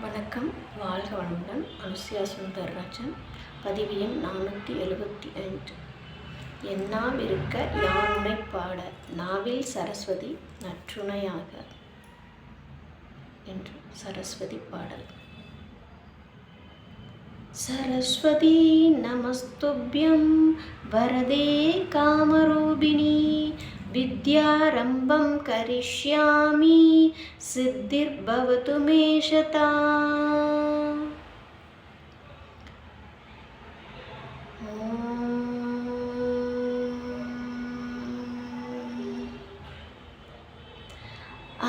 வணக்கம். வாழ்க வளமுடன் அனுசியா சுந்தரராஜன். பதிவு எண் நானூற்றி எழுபத்தி ஐந்து. என்னாவிருக்க யானுனை பாட? நாவில் சரஸ்வதி நற்றுணையாக. என்று சரஸ்வதி பாடல். சரஸ்வதி நமஸ்துபியம். வரதே காமரூபிணி. विद्यारम्भं करिष्यामि सिद्धिर्भवतु मे शता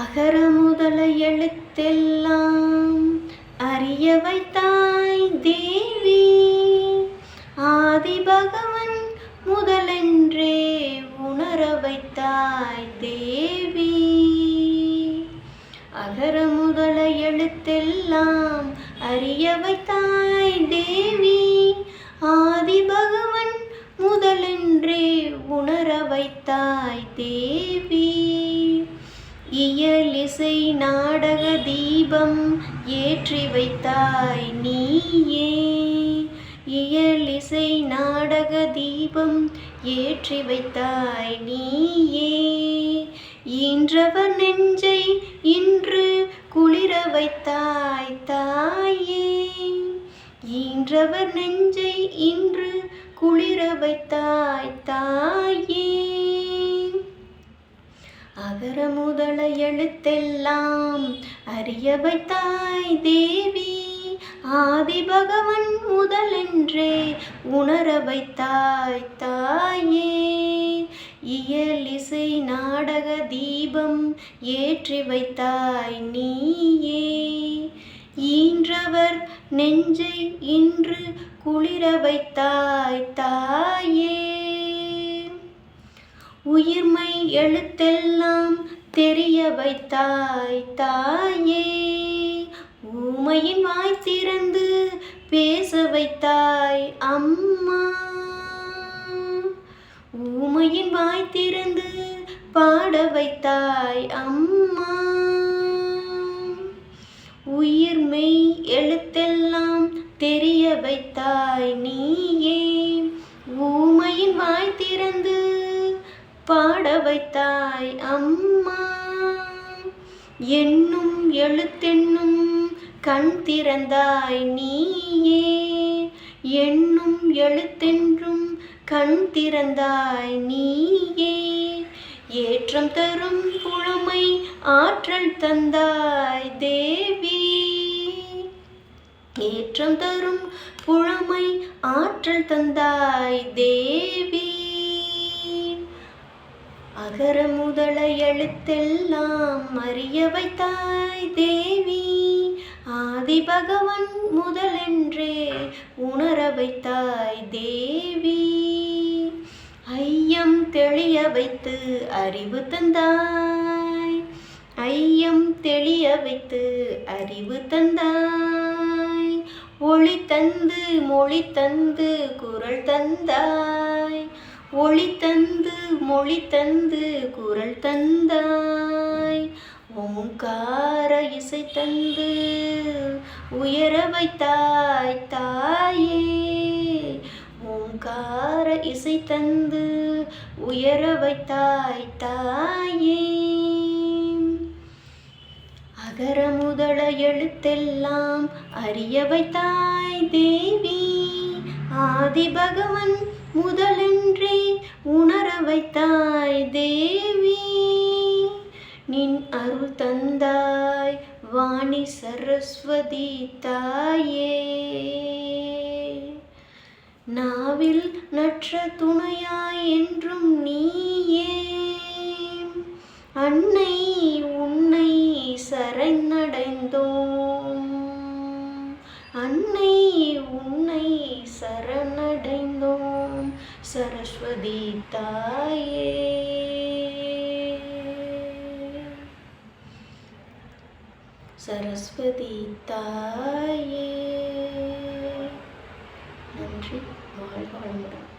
அகர முதல எழுத்தெல்லாம் அறிய வைத்தாய் வைத்தாய் தேவி. அகர முதல எழுத்தெல்லாம் அறிய வைத்தாய் தேவி. ஆதி பகவன் முதலென்றே உணர வைத்தாய் தேவி. இயலிசை நாடக தீபம் ஏற்றி வைத்தாய் நீயே. இயலிசை நாடக தீபம் ஏற்றி வைத்தாய் நீயே. ஈன்றவர் நெஞ்சை இன்று குளிர வைத்தாய் தாயே. ஈன்றவர் நெஞ்சை இன்று குளிர வைத்தாய் தாயே. அகர முதல எழுத்தெல்லாம் அறிய வைத்தாய் தேவி. ஆதி பகவன் முதலென்றே உணர வைத்தாய் தாயே. இயலிசை நாடக தீபம் ஏற்றி வைத்தாய் நீயே. ஈன்றவர் நெஞ்சை இன்று குளிர வைத்தாய் தாயே. உயிர்மை எழுத்தெல்லாம் தெரிய வைத்தாய் தாயே. ஊமையின் வாய் திறந்து பேச வைத்தாய் அம்மா. ஊமையின் வாய் திறந்து பாட வைத்தாய் அம்மா. உயிர் மெய் எழுத்தெல்லாம் தெரிய வைத்தாய் நீயே. ஊமையின் வாய் திறந்து பாட வைத்தாய் அம்மா. என்னும் எழுத்தென்னும் கண் திறந்தாய் நீயே. என்னும் எழுத்தென்றும் கண் திறந்தாய் நீயே. ஏற்றம் தரும் புழமை ஆற்றல் தந்தாய் தேவி. ஏற்றம் தரும் புழமை ஆற்றல் தந்தாய் தேவி. அகர முதல எழுத்தெல்லாம் அறிய வைத்தாய் தேவி. ஆதி பகவன் முதலென்றே உணர வைத்தாய் தேவி. ஐயம் தெளிய வைத்து அறிவு தந்தாய். ஐயம் தெளிய வைத்து அறிவு தந்தாய். ஒளி தந்து மொழி தந்து குரல் தந்தாய். ஒளி தந்து மொழி தந்து குரல் தந்தாய். ஓங்கார இசை தந்து உயர வைத்தாய் தாயே. ஓங்கார இசை தந்து உயர வைத்தாய் தாயே. அகர முதல எழுத்தெல்லாம் அறிய வைத்தாய் தேவி. ஆதி பகவன் முதலென்றே உணர வைத்தாய் வாணி சரஸ்வதி தாயே நாவில் நற்ற துணையாய் என்றும் நீயே। அன்னை உன்னை சரணடைந்தோம்। அன்னை உன்னை சரணடைந்தோம். சரஸ்வதி தாயே। சரஸ்வதி தாயே. நன்றி. வாழ்க வளமுடன்.